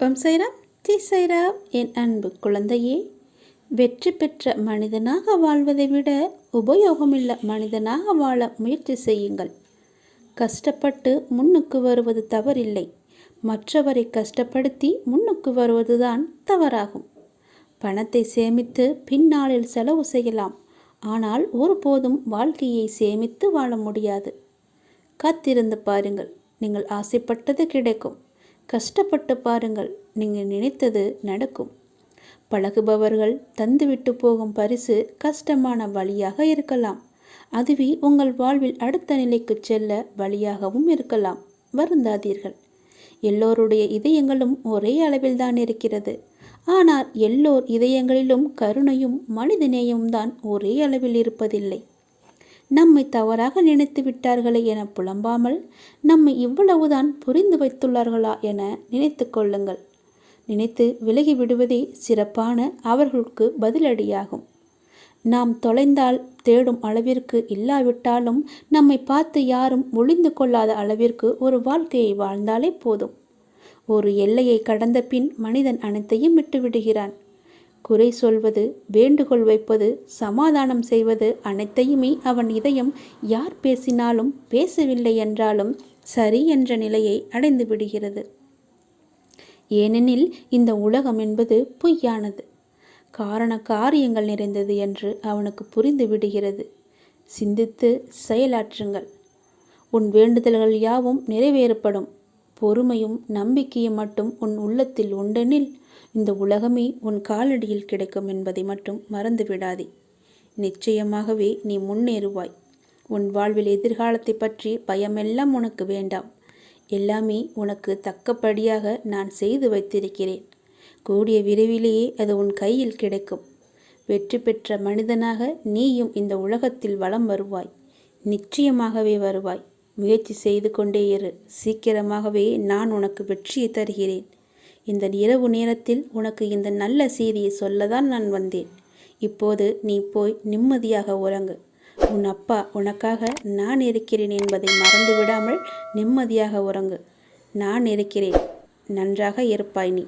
ஓம் சைராம் தி சைராம் என் அன்பு குழந்தையே வெற்றி பெற்ற மனிதனாக வாழ்வதை விட உபயோகமில்ல மனிதனாக வாழ முயற்சி செய்யுங்கள். கஷ்டப்பட்டு முன்னுக்கு வருவது தவறில்லை. மற்றவரை கஷ்டப்படுத்தி முன்னுக்கு வருவதுதான் தவறாகும். பணத்தை சேமித்து பின்னாளில் செலவு செய்யலாம். ஆனால் ஒருபோதும் வாழ்க்கையை சேமித்து வாழ முடியாது. காத்திருந்து பாருங்கள் நீங்கள் ஆசைப்பட்டது கிடைக்கும். கஷ்டப்பட்டு பாருங்கள் நீங்கள் நினைத்தது நடக்கும். பழகுபவர்கள் தந்துவிட்டு போகும் பரிசு கஷ்டமான வழியாக இருக்கலாம். அதுவே உங்கள் வாழ்வில் அடுத்த நிலைக்கு செல்ல வழியாகவும் இருக்கலாம். வருந்தாதீர்கள். எல்லோருடைய இதயங்களும் ஒரே அளவில் தான் இருக்கிறது. ஆனால் எல்லோர் இதயங்களிலும் கருணையும் மனிதநேயமும் தான் ஒரே அளவில் இருப்பதில்லை. நம்மை தவறாக நினைத்து விட்டார்களே என புலம்பாமல் நம்மை இவ்வளவுதான் புரிந்து வைத்துள்ளார்களா என நினைத்து கொள்ளுங்கள். நினைத்து விலகி விடுவதே சிறப்பான அவர்களுக்கு பதிலடியாகும். நாம் தொலைந்தால் தேடும் அளவிற்கு இல்லாவிட்டாலும் நம்மை பார்த்து யாரும் ஒளிந்து கொள்ளாத அளவிற்கு ஒரு வாழ்க்கையை வாழ்ந்தாலே போதும். ஒரு எல்லையை கடந்த பின் மனிதன் அனைத்தையும் விட்டு விடுகிறான் குறை சொல்வது வேண்டுகோள் வைப்பது சமாதானம் செய்வது அனைத்தையுமே அவன் இதயம் யார் பேசினாலும் பேசவில்லை என்றாலும் சரி என்ற நிலையை அடைந்து விடுகிறது. ஏனெனில் இந்த உலகம் என்பது பொய்யானது. காரண காரியங்கள் நிறைந்தது என்று அவனுக்கு புரிந்து விடுகிறது. சிந்தித்து செயலாற்றுங்கள். உன் வேண்டுதல்கள் யாவும் நிறைவேறப்படும். பொறுமையும் நம்பிக்கையும் மட்டும் உன் உள்ளத்தில் உண்டெனில் இந்த உலகமே உன் காலடியில் கிடைக்கும் என்பதை மட்டும் மறந்து விடாதே நிச்சயமாகவே நீ முன்னேறுவாய். உன் வாழ்வில் எதிர்காலத்தை பற்றி பயமெல்லாம் உனக்கு வேண்டாம். எல்லாமே உனக்கு தக்கபடியாக நான் செய்து வைத்திருக்கிறேன். கூடிய விரைவிலேயே அது உன் கையில் கிடைக்கும். வெற்றி பெற்ற மனிதனாக நீயும் இந்த உலகத்தில் வலம் வருவாய். நிச்சயமாகவே வருவாய். முயற்சி செய்து கொண்டே இரு. சீக்கிரமாகவே நான் உனக்கு வெற்றியை தருகிறேன். இந்த இரவு நேரத்தில் உனக்கு இந்த நல்ல செய்தியை சொல்லதான் நான் வந்தேன். இப்போது நீ போய் நிம்மதியாக உறங்கு. உன் அப்பா உனக்காக நான் இருக்கிறேன் என்பதை மறந்து விடாமல் நிம்மதியாக உறங்கு. நான் இருக்கிறேன். நன்றாக இருப்பாய் நீ.